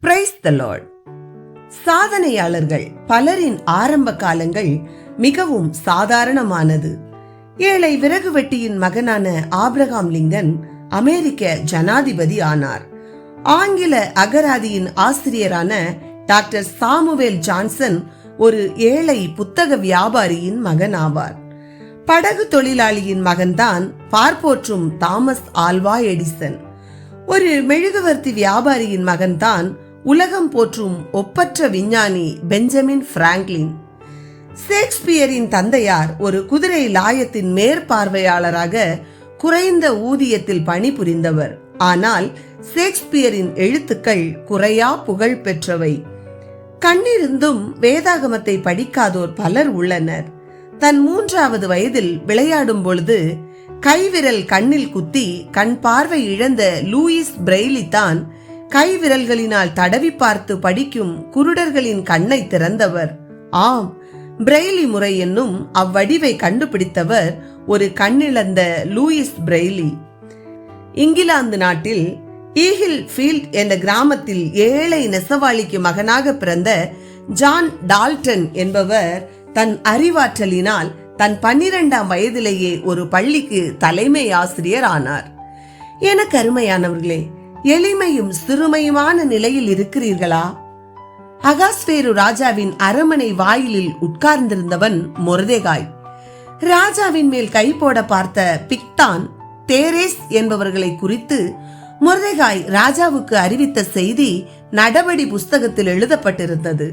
Praise the Lord சாதனையாளர்கள் பலரின் ஆரம்ப காலங்கள் மிகவும் சாதாரணமானது. ஏழை விறகு வெட்டியின் மகனான ஆப்ரகாம் லிங்கன் அமெரிக்க ஜனாதிபதி ஆனார். ஆங்கில அகராதியின் ஆசிரியரான டாக்டர் சாமுவேல் ஜான்சன் ஒரு ஏழை புத்தக வியாபாரியின் மகன் ஆவார். படகு தொழிலாளியின் மகன்தான் பார்ப்போற்றும் தாமஸ் ஆல்வா எடிசன். ஒரு மெழுகுவர்த்தி வியாபாரியின் மகன்தான் உலகம் போற்றும் ஒப்பற்ற விஞ்ஞானி பெஞ்சமின் பிராங்க்லின். ஷேக்ஸ்பியரின் தந்தையார் ஒரு குதிரை லாயத்தின் மேற்பார்வையாளராக குறைந்த ஊதியத்தில் பணிபுரிந்தவர். ஆனால் ஷேக்ஸ்பியரின் எழுத்துக்கள் குறையா புகழ் பெற்றவை. கண்ணிருந்தும் வேதாகமத்தை படிக்காதோர் பலர் உள்ளனர். தன் மூன்றாவது வயதில் விளையாடும் பொழுது கைவிரல் கண்ணில் குத்தி கண் பார்வை இழந்த லூயிஸ் பிரெய்லி தான் கைவிரல்களினால் தடவி பார்த்து படிக்கும் குருடர்களின் கண்ணை திறந்தவர். ஆம் பிரெய்லி முறை என்னும் அவ்வடிவை கண்டுபிடித்தவர் ஒரு கண்ணிழந்த லூயிஸ் பிரெய்லி. இங்கிலாந்து நாட்டில் ஈஹில் ஃபீல்ட் என்ற கிராமத்தில் ஏழை நெசவாளிக்கு மகனாக பிறந்த ஜான் டால்டன் என்பவர் தன் அறிவாற்றலினால் தன் பன்னிரெண்டாம் வயதிலேயே ஒரு பள்ளிக்கு தலைமை ஆசிரியர் ஆனார். என கருமையானவர்களே எளிமையும் சிறுமையுமான நிலையில் இருக்கிறீர்களா? அகாஸ்வேரு ராஜாவின் அரமனை வாயிலில் உட்கார்ந்திருந்தவன் மொர்தேகாய். ராஜாவின் மேல் கை போட பார்த்த பிக்தான் தேரேஸ் என்பவர்களை குறித்து முரதேகாய் ராஜாவுக்கு அறிவித்த செய்தி நடபடி புஸ்தகத்தில் எழுதப்பட்டிருந்தது.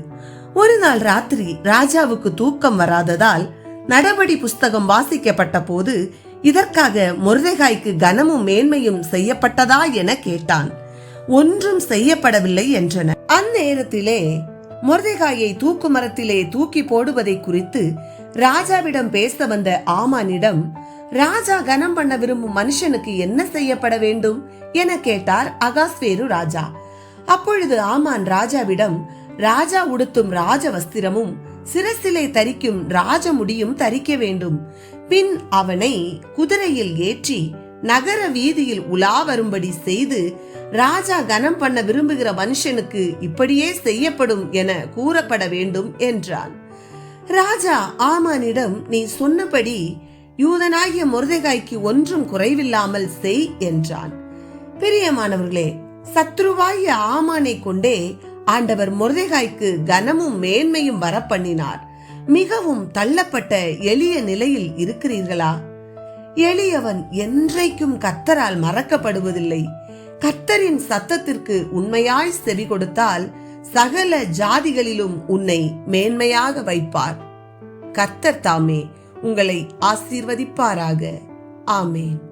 ஒரு நாள் ராத்திரி ராஜாவுக்கு தூக்கம் வராததால் நடபடி புஸ்தகம் வாசிக்கப்பட்ட போது இதற்காக மொர்தேகாய்க்கு கனமும் மேன்மையும் செய்யப்பட்டதா என கேட்டான். ஒன்றும் செய்யப்படவில்லை என்றனர் அந்நேரத்திலே மொர்தேகாயை தூக்கு மரத்திலே தூக்கி போடுவதை குறித்து ராஜாவிடம் பேச வந்த ஆமானிடம் ராஜா கனம் பண்ண விரும்பும் மனுஷனுக்கு என்ன செய்யப்பட வேண்டும்? என கேட்டார் அகாஸ்வேரு ராஜா. அப்பொழுது ஆமான் ராஜாவிடம் ராஜா உடுத்தும் ராஜ வஸ்திரமும் சிரசிலை தரிக்கும் ராஜமுடியும் தரிக்க வேண்டும். பின் அவனை குதிரையில் ஏற்றி நகர வீதியில் உலா வரும்படி செய்து ராஜா கனம் பண்ண விரும்புகிற மனுஷனுக்கு இப்படியே செய்யப்படும் என கூறப்பட வேண்டும் என்றான். ராஜா ஆமானிடம் நீ சொன்னபடி யூதனாகிய முருதைகாய்க்கு ஒன்றும் குறைவில்லாமல் செய் என்றான். பிரியமானவர்களே சத்ருவாகிய ஆமானை கொண்டே ஆண்டவர் முருதைகாய்க்கு கனமும் மேன்மையும் வரப்பண்ணினார். மிகவும் தள்ளப்பட்ட எளிய நிலையில் இருக்கிறீர்களா? எளியவன் என்றைக்கும் கத்தரால் மறக்கப்படுவதில்லை. கத்தரின் சத்தத்திற்கு உண்மையாய் செவி கொடுத்தால் சகல ஜாதிகளிலும் உன்னை மேன்மையாக வைப்பார். கத்தர் தாமே உங்களை ஆசீர்வதிப்பாராக. ஆமேன்.